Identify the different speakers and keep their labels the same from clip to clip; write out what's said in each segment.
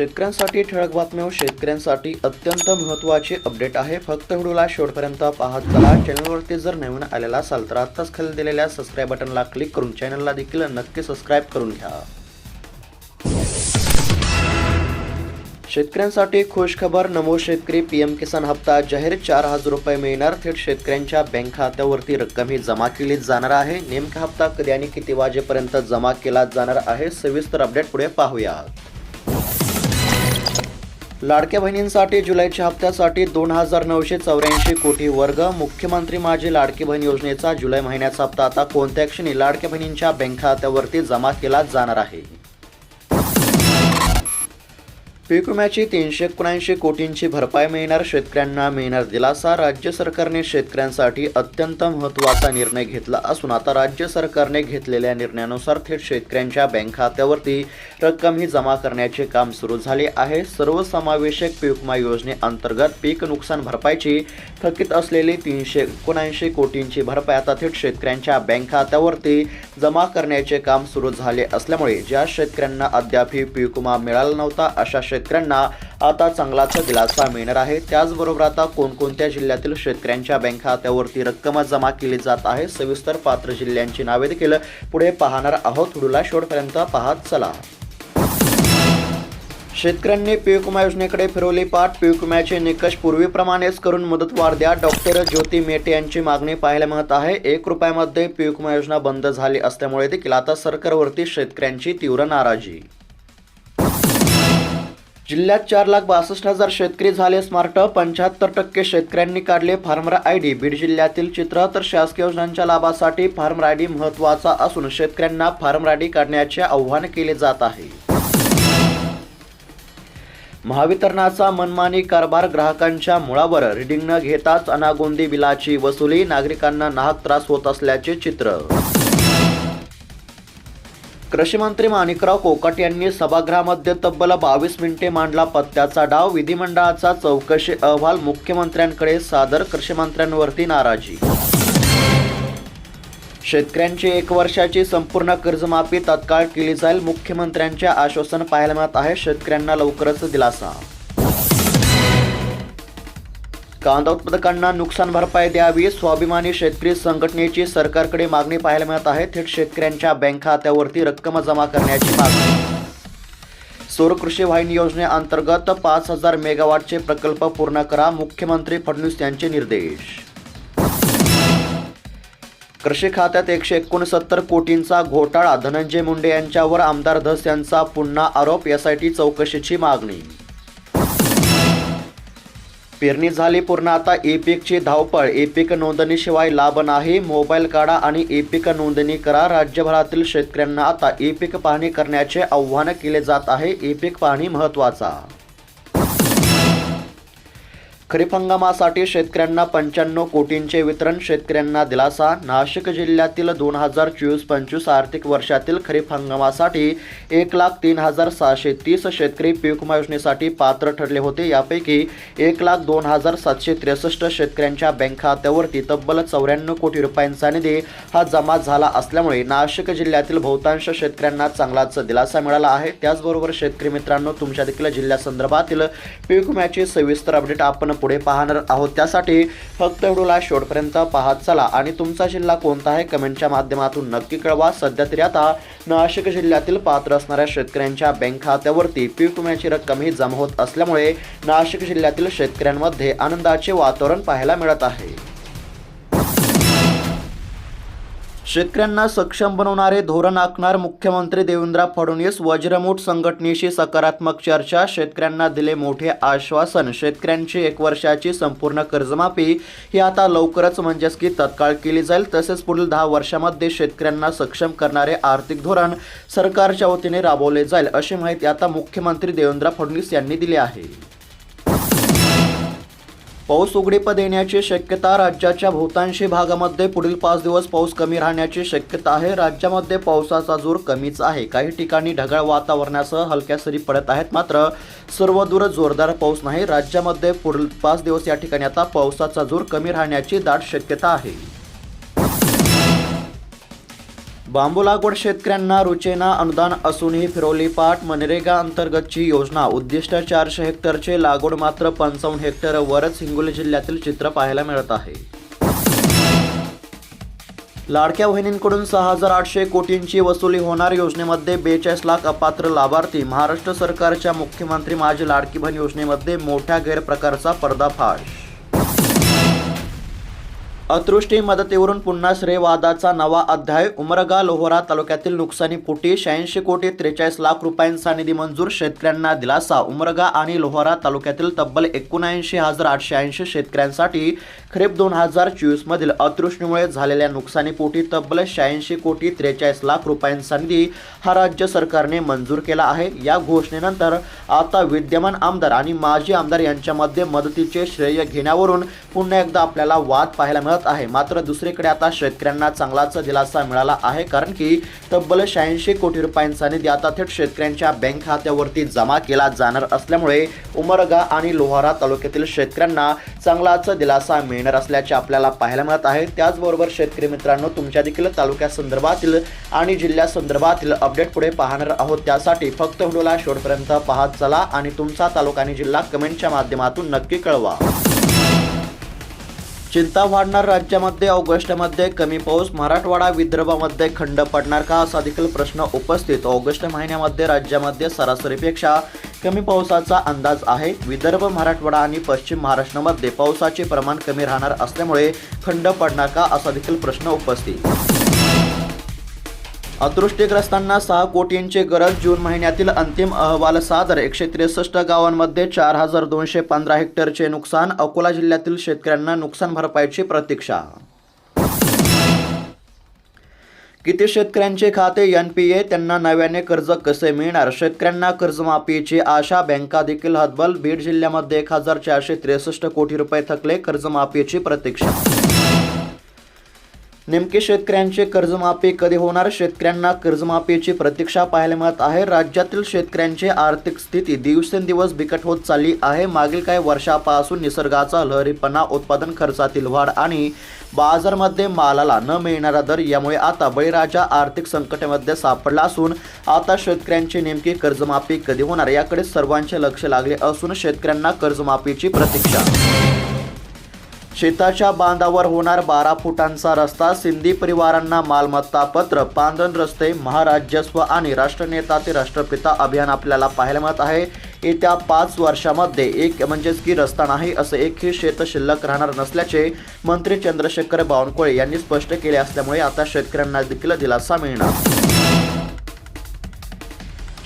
Speaker 1: शेतकऱ्यांसाठी ठळक बातम्या शेतकऱ्यांसाठी अत्यंत महत्त्वाचे अपडेट आहे. फक्त व्हिडिओला शेवटपर्यंत पाहत चला. चॅनलवरती जर नवीन आलेला असाल तर आत्ताच खाली दिलेल्या सबस्क्राईब बटनला क्लिक करून चॅनलला देखील नक्की सबस्क्राईब करून घ्या. शेतकऱ्यांसाठी खुश खबर नमो शेतकरी पीएम किसान हप्ता जाहीर. चार हजार रुपये मिळणार. थेट शेतकऱ्यांच्या बँक खात्यावरती रक्कम ही जमा केली जाणार आहे. नेमका हप्ता कधी आणि किती वाजेपर्यंत जमा केला जाणार आहे? सविस्तर अपडेट पुढे पाहूया लाडक्या बहिणींसाठी जुलैच्या हप्त्यासाठी दोन हजार नऊशे चौऱ्याऐंशी कोटी वर्ग मुख्यमंत्री माझी लाडकी बहीण योजनेचा जुलै महिन्याचा हप्ता. आता कोणत्या क्षणी लाडक्या बहिणींच्या बँक खात्यावरती जमा केला जाणार आहे? पीक विम्याची तीनशे एकोणऐंशी कोटींची भरपाई मिळणार. शेतकऱ्यांना मिळणार दिलासा. राज्य सरकारने शेतकऱ्यांसाठी अत्यंत महत्त्वाचा निर्णय घेतला असून आता राज्य सरकारने घेतलेल्या निर्णयानुसार थेट शेतकऱ्यांच्या बँक खात्यावरती रक्कम ही जमा करण्याचे काम सुरू झाले आहे. सर्वसमावेशक पीक विमा योजनेअंतर्गत पीक नुकसान भरपाईची थकीत असलेली तीनशे एकोणऐंशी कोटींची भरपाई आता थेट शेतकऱ्यांच्या बँक खात्यावरती जमा करण्याचे काम सुरू झाले असल्यामुळे ज्या शेतकऱ्यांना अद्यापही पीक विमा मिळाला नव्हता अशा शेतकऱ्यांना आता चांगलाच दिलासा मिळणार आहे. त्याचबरोबर आता कोणकोणत्या जिल्ह्यातील शेतकऱ्यांच्या बँक खात्यावरती रक्कम जमा केली जात आहे सविस्तर पात्र जिल्ह्यांची नावे देखील पुढे पाहणार आहोत. व्हिडिओला शेवटपर्यंत पाहत चला. शेतकऱ्यांनी पीक विमा योजनेकडे फिरवली पाठ. पीक विम्याचे निकष पूर्वीप्रमाणेच करून मुदतवाढ द्या. डॉक्टर ज्योती मेटे यांची मागणी पाहायला मिळत आहे. एक रुपयामध्ये पीक विमा योजना बंद झाली असल्यामुळे देखील आता सरकारवरती शेतकऱ्यांची तीव्र नाराजी. जिल्ह्यात चार लाख बासष्ट हजार शेतकरी झाले स्मार्ट. पंच्याहत्तर टक्के शेतकऱ्यांनी काढले फार्मर आय डी. बीड जिल्ह्यातील चित्र तर शासकीय योजनांच्या लाभासाठी फार्मर आय डी महत्त्वाचा असून शेतकऱ्यांना फार्मर आय डी काढण्याचे आव्हान केले जात आहे. महावितरणाचा मनमानी कारभार ग्राहकांच्या मुळावर रिडिंग न घेताच अनागोंदी बिलाची वसुली नागरिकांना नाहक त्रास होत असल्याचे चित्र. कृषीमंत्री माणिकराव कोकट यांनी सभागृहामध्ये तब्बल बावीस मिनिटे मांडला पत्त्याचा डाव. विधिमंडळाचा चौकशी अहवाल मुख्यमंत्र्यांकडे. सादर कृषीमंत्र्यांवरती नाराजी. शेतकऱ्यांची एक वर्षाची संपूर्ण कर्जमाफी तत्काळ केली जाईल मुख्यमंत्र्यांचे आश्वासन पाहायला मिळत आहे. शेतकऱ्यांना लवकरच दिलासा. कांदा उत्पादकांना नुकसान भरपाई द्यावी स्वाभिमानी शेतकरी संघटनेची सरकारकडे मागणी पाहायला मिळत आहे. थेट शेतकऱ्यांच्या बँक खात्यावरती रक्कम जमा करण्याची मागणी. सौर कृषी वाहिनी योजनेअंतर्गत पाच हजार मेगावॉटचे प्रकल्प पूर्ण करा मुख्यमंत्री फडणवीस यांचे निर्देश. कृषी खात्यात एकशे एकोणसत्तर कोटींचा घोटाळा. धनंजय मुंडे यांच्यावर आमदार धस यांचा पुन्हा आरोप एसआयटी चौकशीची मागणी. पेरणी झाली पूर्ण आता ई पीकची धावपळ. ई पीक नोंदणीशिवाय लाभ नाही. मोबाईल काढा आणि ई पीक नोंदणी करा. राज्यभरातील शेतकऱ्यांना आता ई पीक पाहणी करण्याचे आव्हान केले जात आहे. ई पीक पाहणी महत्त्वाचा. खरीप हंगामासाठी शेतकऱ्यांना पंच्याण्णव कोटींचे वितरण शेतकऱ्यांना दिलासा. नाशिक जिल्ह्यातील दोन हजार चोवीस पंचवीस आर्थिक वर्षातील खरीप हंगामासाठी एक लाख तीन हजार सहाशे तीस शेतकरी पीक विमा योजनेसाठी पात्र ठरले होते. यापैकी एक लाख दोन हजार सातशे त्रेसष्ट शेतकऱ्यांच्या बँक खात्यावरती तब्बल चौऱ्याण्णव कोटी रुपयांचा निधी हा जमा झाला असल्यामुळे नाशिक जिल्ह्यातील बहुतांश शेतकऱ्यांना चांगलाच दिलासा मिळाला आहे. त्याचबरोबर शेतकरी मित्रांनो तुमच्या देखील जिल्ह्यासंदर्भातील पीक विम्याची सविस्तर अपडेट आपण पुढे पाहणार आहोत. त्यासाठी फक्त व्हिडिओला शेवटपर्यंत पाहत चला. आणि तुमचा जिल्हा कोणता आहे? कमेंटच्या माध्यमातून नक्की कळवा. सध्या तरी आता नाशिक जिल्ह्यातील पात्र असणाऱ्या शेतकऱ्यांच्या बँक खात्यावरती पीक विम्याची रक्कम ही जमा होत असल्यामुळे नाशिक जिल्ह्यातील शेतकऱ्यांमध्ये आनंदाचे वातावरण पाहायला मिळत आहे. शेतकऱ्यांना सक्षम बनवणारे धोरण आखणार मुख्यमंत्री देवेंद्र फडणवीस वज्रमूठ संघटनेशी सकारात्मक चर्चा शेतकऱ्यांना दिले मोठे आश्वासन शेतकऱ्यांची एक वर्षाची संपूर्ण कर्जमाफी ही आता लवकरच म्हणजेच की तत्काळ केली जाईल. तसेच पुढील दहा वर्षामध्ये शेतकऱ्यांना सक्षम करणारे आर्थिक धोरण सरकारच्या वतीने राबवले जाईल अशी माहिती आता मुख्यमंत्री देवेंद्र फडणवीस यांनी दिली आहे. पाऊस उघडीप येण्याची शक्यता राज्याच्या बहुतांशी भागामध्ये पुढील पाच दिवस पाऊस कमी राहण्याची शक्यता आहे. राज्यामध्ये पावसाचा जोर कमीच आहे. काही ठिकाणी ढगाळ वातावरणासह हलक्या सरी पडत आहेत. मात्र सर्वदूर जोरदार पाऊस नाही. राज्यामध्ये पुढील पाच दिवस या ठिकाणी आता पावसाचा जोर कमी राहण्याची दाट शक्यता आहे. बांबू लागवड शेतकऱ्यांना रुचेना अनुदान असूनही फिरवली पाठ मनरेगा अंतर्गतची योजना. उद्दिष्ट चारशे हेक्टरचे लागवड मात्र पंचावन्न हेक्टरवरच हिंगोली जिल्ह्यातील चित्र पाहायला मिळत आहे. लाडक्या बहिणींकडून सहा हजार आठशे कोटींची वसुली होणार योजनेमध्ये बेचाळीस लाख अपात्र लाभार्थी. महाराष्ट्र सरकारच्या मुख्यमंत्री माझी लाडकी बहीण योजनेमध्ये मोठ्या गैरप्रकारचा पर्दाफाश. अतृष्टी मदतीवरून पुन्हा श्रेयवादाचा नवा अध्याय उमरगा लोहरा तालुक्यातील नुकसानीपोटी शहाऐंशी कोटी त्रेचाळीस लाख रुपयांचा निधी मंजूर शेतकऱ्यांना दिलासा. उमरगा आणि लोहरा तालुक्यातील तब्बल एकोणऐंशी हजार आठशे ऐंशी शेतकऱ्यांसाठी खरीप दोन हजार चोवीसमधील अतृष्टीमुळे झालेल्या नुकसानीपोटी तब्बल शहाऐंशी कोटी त्रेचाळीस लाख रुपयांचा निधी हा राज्य सरकारने मंजूर केला आहे. या घोषणेनंतर आता विद्यमान आमदार आणि माजी आमदार यांच्यामध्ये मदतीचे श्रेय घेण्यावरून पुन्हा एकदा आपल्याला वाद पाहायला मिळत आहे. मात्र दुसरीकडे आता शेतकऱ्यांना चांगलाच दिलासा मिळाला आहे कारण की तब्बल शहाऐंशी कोटी रुपयांचा निधी आता थेट शेतकऱ्यांच्या बँक खात्यावरती जमा केला जाणार असल्यामुळे उमरगा आणि लोहारा तालुक्यातील शेतकऱ्यांना चांगलाच दिलासा मिळणार असल्याचे आपल्याला पाहायला मिळत आहे. त्याचबरोबर शेतकरी मित्रांनो तुमच्या देखील तालुक्यासंदर्भातील आणि जिल्ह्यासंदर्भातील अपडेट पुढे पाहणार आहोत. त्यासाठी फक्त व्हिडिओला शेवटपर्यंत पाहत चला आणि तुमचा तालुका आणि जिल्हा कमेंटच्या माध्यमातून नक्की कळवा. चिंता वाढणार राज्यामध्ये ऑगस्टमध्ये कमी पाऊस मराठवाडा विदर्भामध्ये खंड पडणार का असा देखील प्रश्न उपस्थित. ऑगस्ट महिन्यामध्ये राज्यामध्ये सरासरीपेक्षा कमी पावसाचा अंदाज आहे. विदर्भ मराठवाडा आणि पश्चिम महाराष्ट्रामध्ये पावसाचे प्रमाण कमी राहणार असल्यामुळे खंड पडणार का असा देखील प्रश्न उपस्थित. अदृष्टीग्रस्तांना सहा कोटींची गरज. जून महिन्यातील अंतिम अहवाल सादर. एकशे त्रेसष्ट गावांमध्ये चार हजार दोनशे पंधरा हेक्टरचे नुकसान. अकोला जिल्ह्यातील शेतकऱ्यांना नुकसान भरपाईची प्रतीक्षा. किती शेतकऱ्यांचे खाते एन पी ए? त्यांना नव्याने कर्ज कसे मिळणार? शेतकऱ्यांना कर्जमाफीची आशा. बँका देखील हतबल. बीड जिल्ह्यामध्ये एक हजार चारशे त्रेसष्ट कोटी रुपये थकले. कर्जमाफीची प्रतीक्षा. नेमके शेतकऱ्यांचे कर्जमाफी कधी होणार? शेतकऱ्यांना कर्जमाफीची प्रतीक्षा पाहायला मिळत आहे. राज्यातील शेतकऱ्यांची आर्थिक स्थिती दिवसेंदिवस बिकट होत चालली आहे. मागील काही वर्षापासून निसर्गाचा लहरीपणा उत्पादन खर्चातील वाढ आणि बाजारमध्ये मालाला न मिळणारा दर यामुळे आता बळीराजा आर्थिक संकटामध्ये सापडला असून आता शेतकऱ्यांची नेमकी कर्जमाफी कधी होणार याकडे सर्वांचे लक्ष लागले असून शेतकऱ्यांना कर्जमाफीची प्रतीक्षा शेताच्या बांधावर होणार बारा फुटांचा रस्ता सिंधी परिवारांना मालमत्ता पत्र पांदन रस्ते महाराज्यस्व आणि राष्ट्रनेता ते राष्ट्रपिता अभियान आपल्याला पाहायला मिळत आहे. येत्या पाच वर्षामध्ये एक म्हणजेच की रस्ता नाही असं एकही शेत शिल्लक राहणार नसल्याचे मंत्री चंद्रशेखर बावनकुळे यांनी स्पष्ट केले असल्यामुळे आता शेतकऱ्यांना देखील दिलासा मिळणार.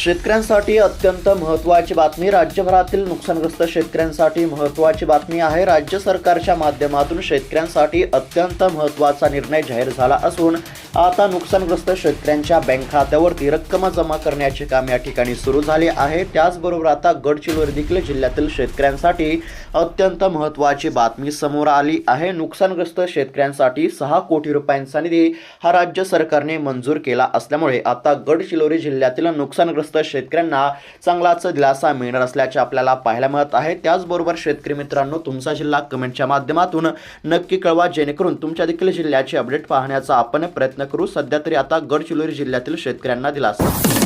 Speaker 1: शेतकऱ्यांसाठी अत्यंत महत्त्वाची बातमी. राज्यभरातील नुकसानग्रस्त शेतकऱ्यांसाठी महत्त्वाची बातमी आहे. राज्य सरकारच्या माध्यमातून शेतकऱ्यांसाठी अत्यंत महत्त्वाचा निर्णय जाहीर झाला असून आता नुकसानग्रस्त शेतकऱ्यांच्या बँक खात्यावरती रक्कम जमा करण्याचे काम या ठिकाणी सुरू झाले आहे. त्याचबरोबर आता गडचिरोली देखील जिल्ह्यातील शेतकऱ्यांसाठी अत्यंत महत्त्वाची बातमी समोर आली आहे. नुकसानग्रस्त शेतकऱ्यांसाठी सहा कोटी रुपयांचा निधी हा राज्य सरकारने मंजूर केला असल्यामुळे आता गडचिरोली जिल्ह्यातील नुकसानग्रस्त शेतकऱ्यांना चांगलाच दिलासा मिळणार असल्याचे आपल्याला पाहायला मिळत आहे. त्याचबरोबर शेतकरी मित्रांनो तुमचा जिल्हा कमेंटच्या माध्यमातून नक्की कळवा जेणेकरून तुमच्या देखील जिल्ह्याचे अपडेट पाहण्याचा आपण प्रयत्न करू. सध्या तरी आता गडचिरोली जिल्ह्यातील शेतकऱ्यांना दिलासा.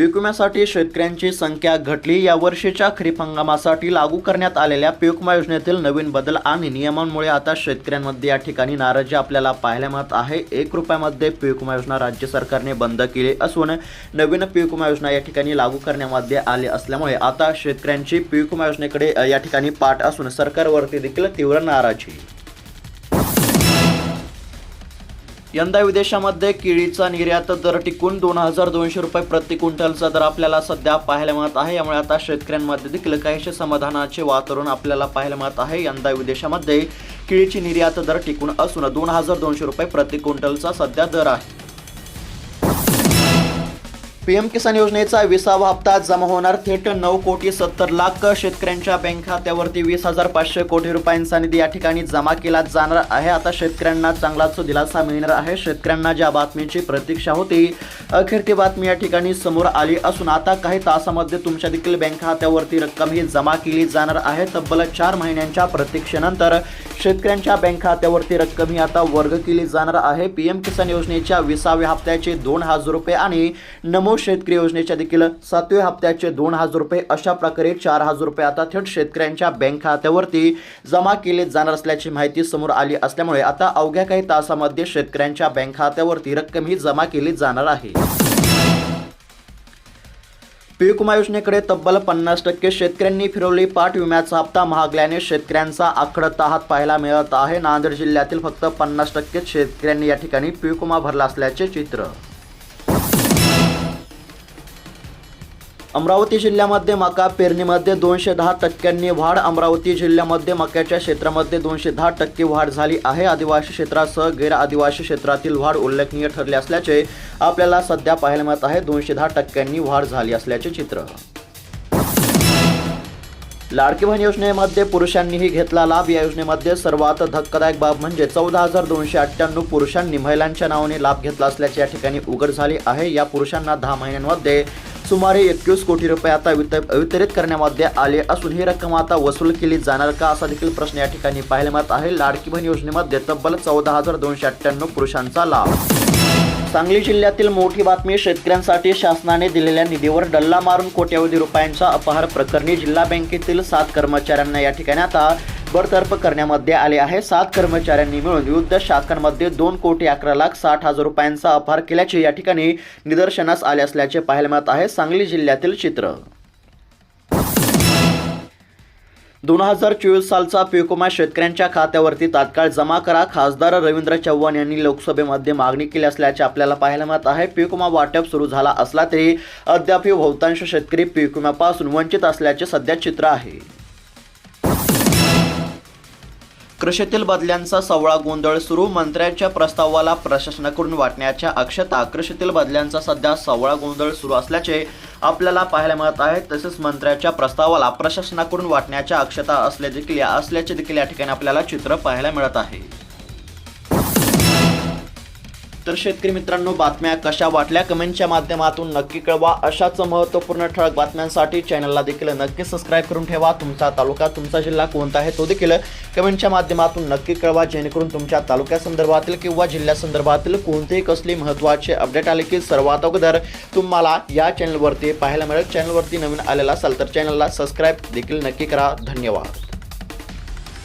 Speaker 1: पीक विम्यासाठी शेतकऱ्यांची संख्या घटली. या वर्षीच्या खरीप हंगामासाठी लागू करण्यात आलेल्या पीक विमा योजनेतील नवीन बदल आणि नियमांमुळे आता शेतकऱ्यांमध्ये या ठिकाणी नाराजी आपल्याला पाहायला मिळत आहे. एक रुपयामध्ये पीक विमा योजना राज्य सरकारने बंद केली असून नवीन पीक विमा योजना या ठिकाणी लागू करण्यामध्ये आली असल्यामुळे आता शेतकऱ्यांची पीक विमा योजनेकडे या ठिकाणी पाठ असून सरकारवरती देखील तीव्र नाराजी. यंदा विदेशामध्ये केळीचा निर्यात दर टिकून दोन हजार दोनशे रुपये प्रति क्विंटलचा दर आपल्याला सध्या पाहायला मिळत आहे. यामुळे आता शेतकऱ्यांमध्ये देखील काहीशे समाधानाचे वातावरण आपल्याला पाहायला मिळत आहे. यंदा विदेशामध्ये केळीची निर्यात दर टिकून असून दोन हजार दोनशे रुपये प्रति क्विंटलचा सध्या दर आहे. पीएम किसान योजनेचा विसावा हप्ता जमा होणार थेट नऊ कोटी सत्तर लाख शेतकऱ्यांच्या बँक खात्यावरती वीस हजार पाचशे कोटी रुपयांचा निधी या ठिकाणी जमा केला जाणार आहे. आता शेतकऱ्यांना चांगलाच दिलासा मिळणार आहे. शेतकऱ्यांना ज्या बातमीची प्रतीक्षा होती अखेर ती बातमी या ठिकाणी समोर आली असून आता काही तासामध्ये तुमच्या देखील बँक खात्यावरती रक्कम ही जमा केली जाणार आहे. तब्बल चार महिन्यांच्या प्रतीक्षेनंतर शेतकऱ्यांच्या बँक खात्यावरती रक्कम ही आता वर्ग केली जाणार आहे. पीएम किसान योजनेच्या विसाव्या हप्त्याचे दोन हजार रुपये आणि नमो शेतकरी योजनेच्या देखील सातव्या हप्त्याचे दोन हजार रुपये अशा प्रकारे चार हजार रुपये आता थेट शेतकऱ्यांच्या बँक खात्यावरती जमा केले जाणार असल्याची माहिती समोर आली असल्यामुळे आता अवघ्या काही तासामध्ये शेतकऱ्यांच्या बँक खात्यावरती रक्कम ही जमा केली जाणार आहे. पीक विमा योजनेकडे तब्बल पन्नास टक्के शेतकऱ्यांनी फिरवली पाट विम्याचा हप्ता महागल्याने शेतकऱ्यांचा आखडता हात पाहायला मिळत आहे. नांदेड जिल्ह्यातील फक्त पन्नास टक्के शेतकऱ्यांनी या ठिकाणी पीक विमा भरला असल्याचे चित्र अमरावती जिल्ह्यामध्ये मका पेरणीमध्ये दोनशे दहा टक्क्यांनी वाढ. अमरावती जिल्ह्यामध्ये मक्याच्या क्षेत्रामध्ये दोनशे दहा टक्के वाढ झाली आहे. आदिवासी क्षेत्रासह गैर आदिवासी क्षेत्रातील वाढ उल्लेखनीय ठरले असल्याचे आपल्याला सध्या पाहायला मिळत आहे. दोनशे दहा टक्क्यांनी वाढ झाली असल्याचे चित्र. लाडकी बहीण योजनेमध्ये पुरुषांनीही घेतला लाभ. या योजनेमध्ये सर्वात धक्कादायक बाब म्हणजे चौदा हजार दोनशे अठ्ठ्याण्णव पुरुषांनी महिलांच्या नावाने लाभ घेतला असल्याचे या ठिकाणी उघड झाली आहे. या पुरुषांना दहा महिन्यांमध्ये सुमारे एकवीस कोटी रुपये आता वित वितरित करण्यामध्ये आले असून ही रक्कम आता वसूल केली जाणार का असा देखील प्रश्न या ठिकाणी पाहायला मिळत आहे. लाडकी बहीण योजनेमध्ये तब्बल चौदा हजार दोनशे अठ्ठ्याण्णव पुरुषांचा लाभ. सांगली जिल्ह्यातील मोठी बातमी शेतकऱ्यांसाठी शासनाने दिलेल्या निधीवर डल्ला मारून कोट्यवधी रुपयांचा अपहार प्रकरणी जिल्हा बँकेतील सात कर्मचाऱ्यांना या ठिकाणी आता बडतर्फ करण्यामध्ये आले आहे. सात कर्मचाऱ्यांनी मिळून विविध शाखांमध्ये दोन कोटी अकरा लाख साठ हजार रुपयांचा अपहार केल्याचे या ठिकाणी निदर्शनास आले असल्याचे पाहायला मिळत आहे. सांगली जिल्ह्यातील चित्र दोन हजार चोवीस सालचा पिकोमा शेतकऱ्यांच्या खात्यावरती तात्काळ जमा करा. खासदार रवींद्र चव्हाण यांनी लोकसभेमध्ये मागणी केली असल्याचे आपल्याला पाहायला मिळत आहे. पिकोमा वाटप सुरू झाला असला तरी अद्याप बहुतांश शेतकरी पिकोम्यापासून वंचित असल्याचे सध्या चित्र आहे. कृषीतील बदल्यांचा सवळा गोंधळ सुरू. मंत्र्यांच्या प्रस्तावाला प्रशासनाकडून वाटण्याच्या अक्षता कृषीतील बदल्यांचा सध्या सवळा गोंधळ सुरू असल्याचे आपल्याला पाहायला मिळत आहे. तसेच मंत्र्याच्या प्रस्तावाला प्रशासनाकडून वाटण्याच्या अक्षता असल्या देखील असल्याचे देखील या ठिकाणी आपल्याला चित्र पाहायला मिळत आहे. तर शेतकरी मित्रांनो बातम्या कशा वाटल्या? कमेंटच्या माध्यमातून नक्की कळवा. अशाच महत्त्वपूर्ण ठळक बातम्यांसाठी चॅनलला देखील नक्की सबस्क्राईब करून ठेवा. तुमचा तालुका तुमचा जिल्हा कोणता आहे तो देखील कमेंटच्या माध्यमातून नक्की कळवा. जेणेकरून तुमच्या तालुक्यासंदर्भातील किंवा जिल्ह्यासंदर्भातील कोणतेही कसली महत्त्वाचे अपडेट आले की सर्वात अगोदर तुम्हाला या चॅनलवरती पाहायला मिळेल. चॅनलवरती नवीन आलेला असाल तर चॅनलला सबस्क्राईब देखील नक्की करा. धन्यवाद.